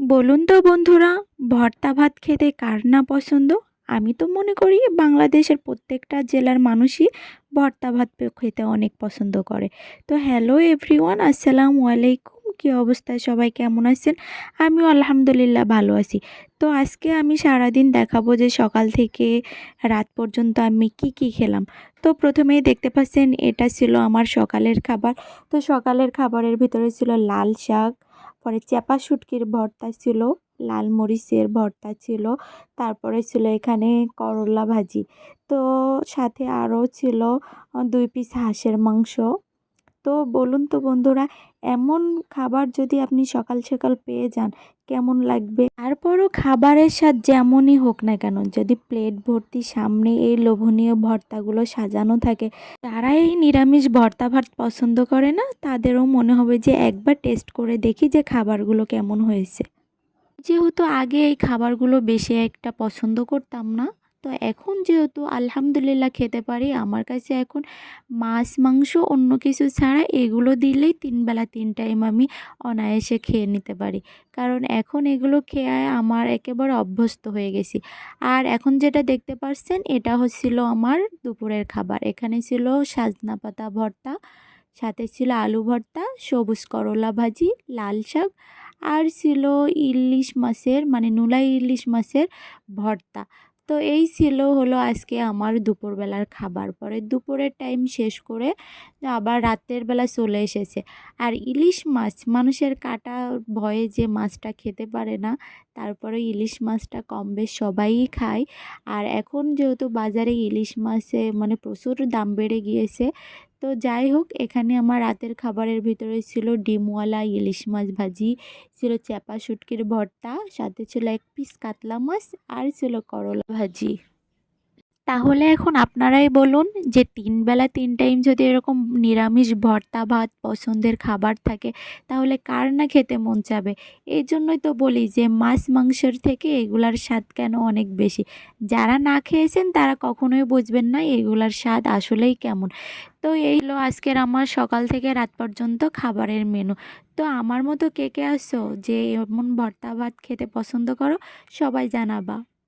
বলুন তো বন্ধুরা, ভর্তা ভাত খেতে কার না পছন্দ? আমি তো মনে করি বাংলাদেশের প্রত্যেকটা জেলার মানুষই ভর্তা ভাত খেতে অনেক পছন্দ করে। তো হ্যালো এভরিওয়ান আসসালামু আলাইকুম। কী অবস্থায় সবাই কেমন আছেন? আমিও আলহামদুলিল্লাহ ভালো আছি। তো আজকে আমি সারাদিন দেখাবো যে সকাল থেকে রাত পর্যন্ত আমি কি কি খেলাম। তো প্রথমেই দেখতে পাচ্ছেন, এটা ছিল আমার সকালের খাবার। তো সকালের খাবারের ভিতরে ছিল লাল শাক পরে চেপা শুটকির ভর্তা ছিল, লাল মরিচের ভর্তা ছিল, তারপরে ছিল এখানে করলা ভাজি। তো সাথে আরও ছিল দুই পিস হাঁসের মাংস। তো বলুন তো বন্ধুরা এমন খাবার যদি আপনি সকাল সকাল পেয়ে যান, কেমন লাগবে? তারপরও খাবারের স্বাদ যেমনই হোক না কেন, যদি প্লেট ভর্তি সামনে এই লোভনীয় ভর্তাগুলো সাজানো থাকে যারা এই নিরামিষ ভর্তা ভাত পছন্দ করে না? তাদেরও মনে হবে যে একবার টেস্ট করে দেখি যে খাবারগুলো কেমন হয়েছে। যেহেতু আগে এই খাবারগুলো বেশি একটা পছন্দ করতাম না তো এখন যেহেতু আলহামদুলিল্লাহ খেতে পারি, আমার কাছে এখন মাছ, মাংস, অন্য কিছু ছাড়া এগুলো দিলেই তিনবেলা তিন টাইম আমি অনায়াসে খেয়ে নিতে পারি। কারণ এখন এগুলো খেয়ে আমার একেবারে অভ্যস্ত হয়ে গেছি। আর এখন যেটা দেখতে পাচ্ছেন এটা হচ্ছিল আমার দুপুরের খাবার। এখানে ছিল সাজনা পাতা ভর্তা, সাথে ছিল আলু ভর্তা, সবুজ করলা ভাজি, লাল শাক, আর ছিল ইলিশ মাছের মানে নোলাই ইলিশ মাছের ভর্তা। তো এই ছিল হলো আজকে আমার দুপুরবেলার খাবার। পরে দুপুরের টাইম শেষ করে আবার রাতের বেলা চলে এসেছে। আর ইলিশ মাছ, মানুষের কাটা ভয়ে যে মাছটা খেতে পারে না, তারপরে ইলিশ মাছটা কম বেশ সবাই খায়। আর এখন যেহেতু বাজারে ইলিশ মাছে মানে প্রচুর দাম বেড়ে গিয়েছে তো যাই হোক, এখানে আমার রাতের খাবারের ভিতরে ছিল ডিমওয়ালা, ইলিশ মাছ ভাজি, ছিল চ্যাপা, শুটকির ভর্তা, সাথে ছিল এক পিস কাতলা মাছ, আর ছিল করলা ভাজি। তাহলে এখন আপনারাই বলুন যে তিন বেলা তিন টাইম যদি এরকম নিরামিষ ভর্তা, ভাত পছন্দের খাবার থাকে, তাহলে কার না খেতে মন চাবে? এই জন্যই তো বলি যে মাছ মাংসের থেকে এগুলার স্বাদ কেন অনেক বেশি? যারা না খেয়েছেন তারা কখনোই বুঝবেন না এগুলার স্বাদ আসলেই কেমন। তো এই হলো আজকের আমার সকাল থেকে রাত পর্যন্ত খাবারের মেনু তো আমার মতো কে কে আসো যে এমন ভর্তা, ভাত খেতে পছন্দ করো, সবাই জানাবা।